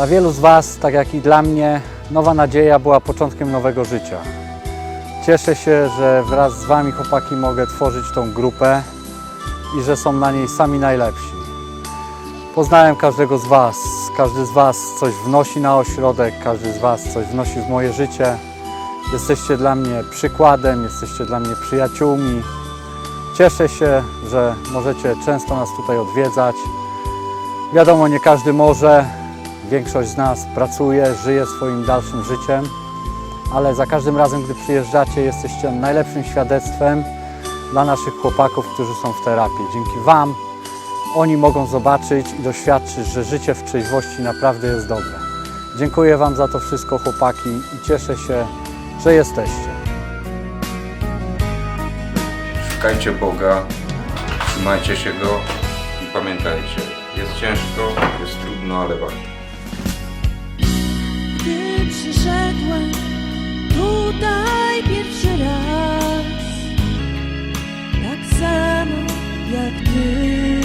Dla wielu z Was, tak jak i dla mnie, nowa nadzieja była początkiem nowego życia. Cieszę się, że wraz z Wami, chłopaki, mogę tworzyć tą grupę i że są na niej sami najlepsi. Poznałem każdego z Was, każdy z Was coś wnosi na ośrodek, każdy z Was coś wnosi w moje życie. Jesteście dla mnie przykładem, jesteście dla mnie przyjaciółmi. Cieszę się, że możecie często nas tutaj odwiedzać. Wiadomo, nie każdy może, większość z nas pracuje, żyje swoim dalszym życiem, ale za każdym razem, gdy przyjeżdżacie, jesteście najlepszym świadectwem dla naszych chłopaków, którzy są w terapii. Dzięki Wam oni mogą zobaczyć i doświadczyć, że życie w trzeźwości naprawdę jest dobre. Dziękuję Wam za to wszystko, chłopaki, i cieszę się, że jesteście. Szukajcie Boga, trzymajcie się Go i pamiętajcie, jest ciężko, jest trudno, ale warto. Przyszedłem tutaj pierwszy raz, tak samo jak ty,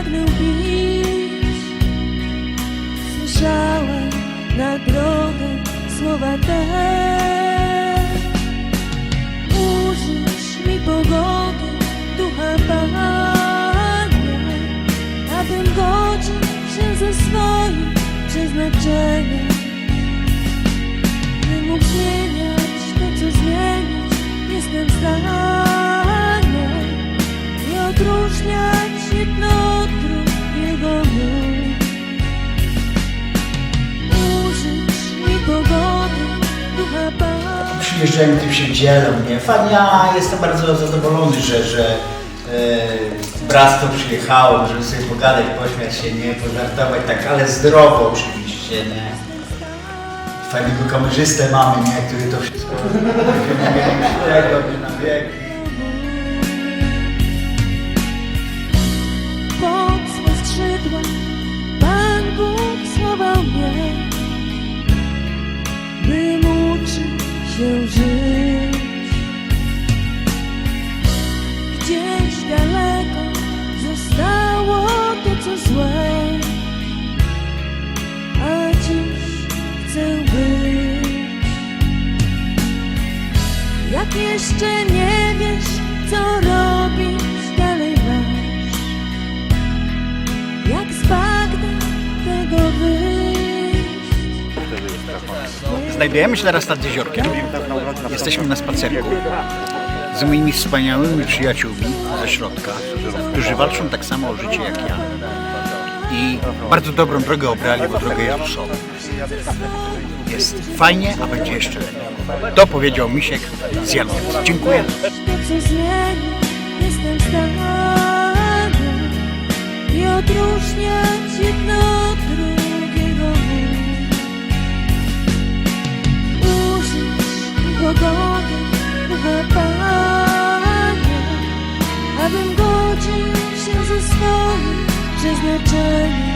pragnę pić. Słyszałem na drogę słowa te. Użyć mi pogody ducha Pana, abym godził się ze swoim przeznaczeniem. Nie mógł zmieniać to, co zmienić jestem w stanie i odróżniać przyjeżdżają, tym się dzielą, nie? Fajnie, ja jestem bardzo zadowolony, że, że e, bractwo przyjechało, żeby sobie pogadać, pośmiać się, nie? Pożartować, tak, ale zdrowo oczywiście, nie? Fajnego kamerzystę mamy, nie? Który to wszystko robi na wieki. Pan Bóg schował mnie, bym uczył się żyć. Gdzieś daleko zostało to, co złe, a dziś chcę być. Jak jeszcze nie wiesz, co robić dalej masz Jak z bagna tego wyjść Znajdujemy się teraz nad jeziorkiem. Jesteśmy na spacerku z moimi wspaniałymi przyjaciółmi ze środka, którzy walczą tak samo o życie jak ja. I bardzo dobrą drogę obrali, bo drogę Jezusową. Jest fajnie, a będzie jeszcze lepiej. To powiedział Misiek z Jankiem. Dziękuję. Jestem I odróżniać jedno pogody ducha Pana Abym godził się ze swoim przeznaczeniem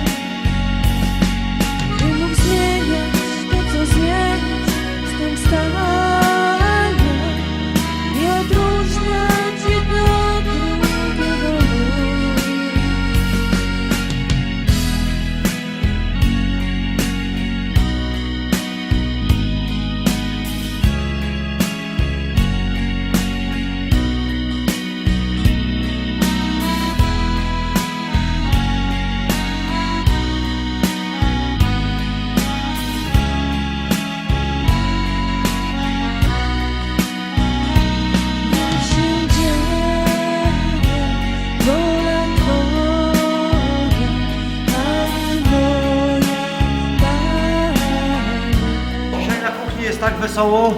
tak wesoło,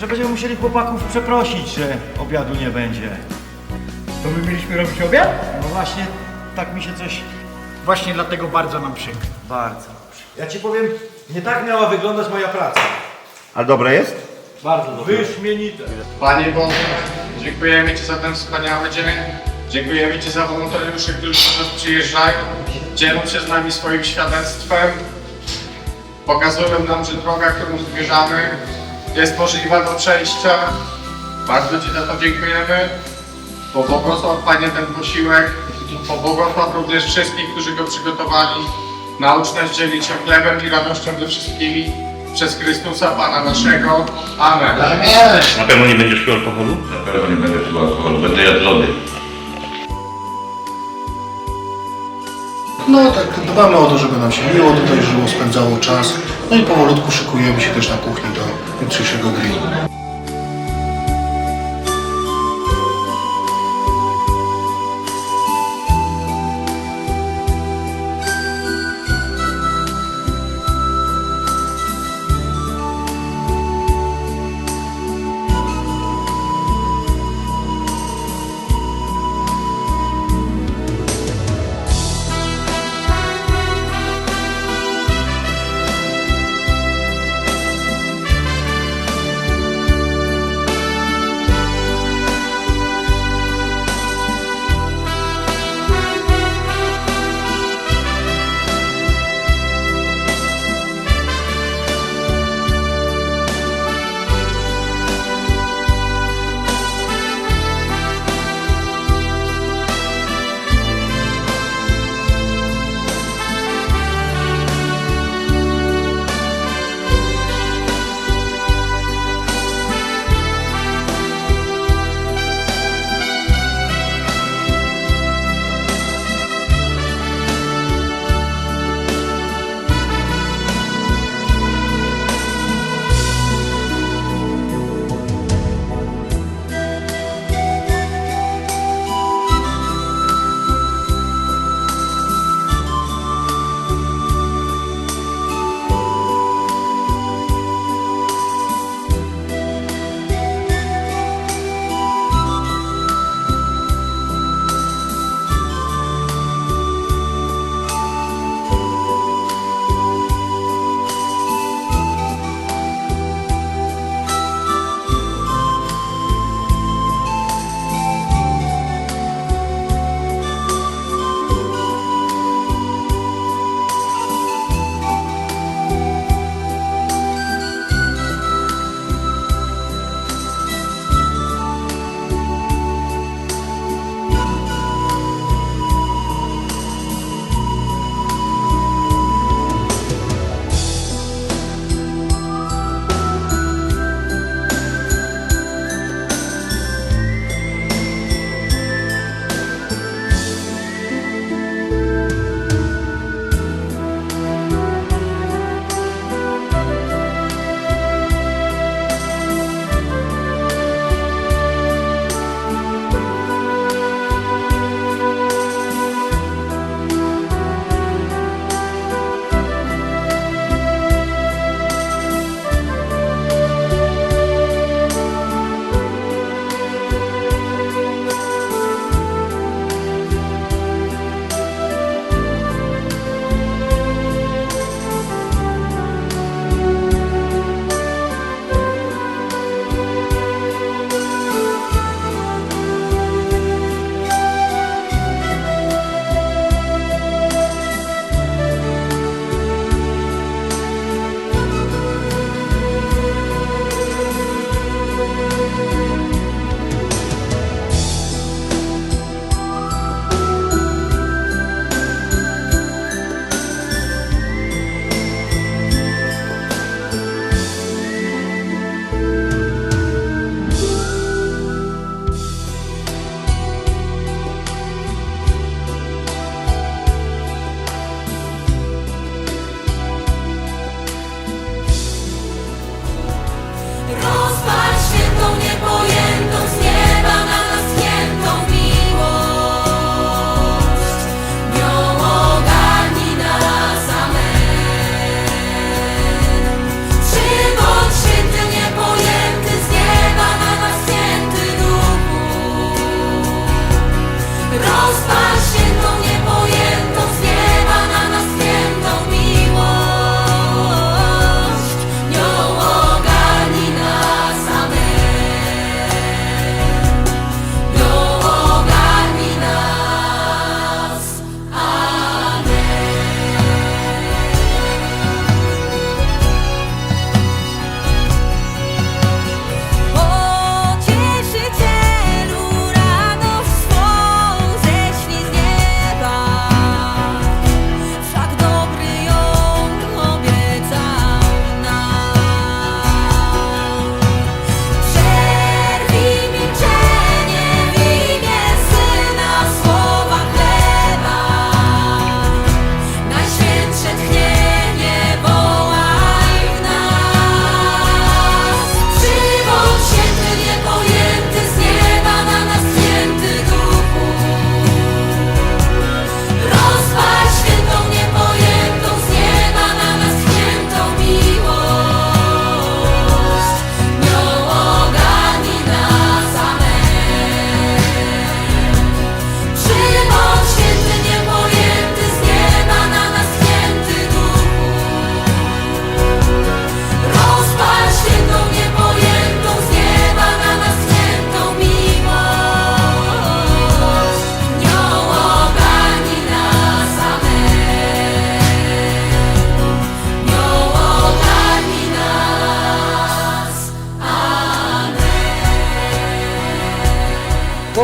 że będziemy musieli chłopaków przeprosić, że obiadu nie będzie. To my mieliśmy robić obiad? No właśnie, tak mi się coś Właśnie dlatego bardzo nam przykro. bardzo. Ja ci powiem, nie tak miała wyglądać moja praca. A dobre jest? Bardzo dobrze. Wyśmienite. Panie Boże, dziękujemy Ci za ten wspaniały dzień. Dziękujemy Ci za wolontariuszy, którzy do nas przyjeżdżają, dzielą się z nami swoim świadectwem. Pokazują nam, że droga, którą zmierzamy, jest możliwa do przejścia. Bardzo Ci za to dziękujemy. Pobłogosław Panie ten posiłek. Pobłogosław również wszystkich, którzy go przygotowali. Naucz nas dzielić się chlebem i radością ze wszystkimi. Przez Chrystusa Pana naszego. Amen. Na pewno nie będziesz pił alkoholu? Na pewno nie będę pił alkoholu, będę jadł lody. No tak, dbamy o to, żeby nam się miło tutaj żyło, spędzało czas. No i powolutku szykujemy się też na kuchni do jutrzejszego grillu.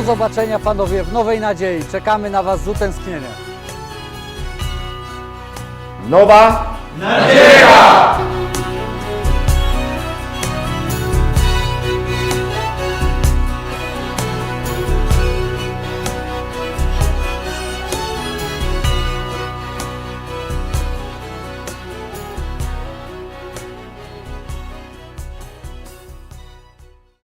Zobaczenia panowie w Nowej Nadziei. Czekamy na Was z utęsknieniem. Nowa nadzieja!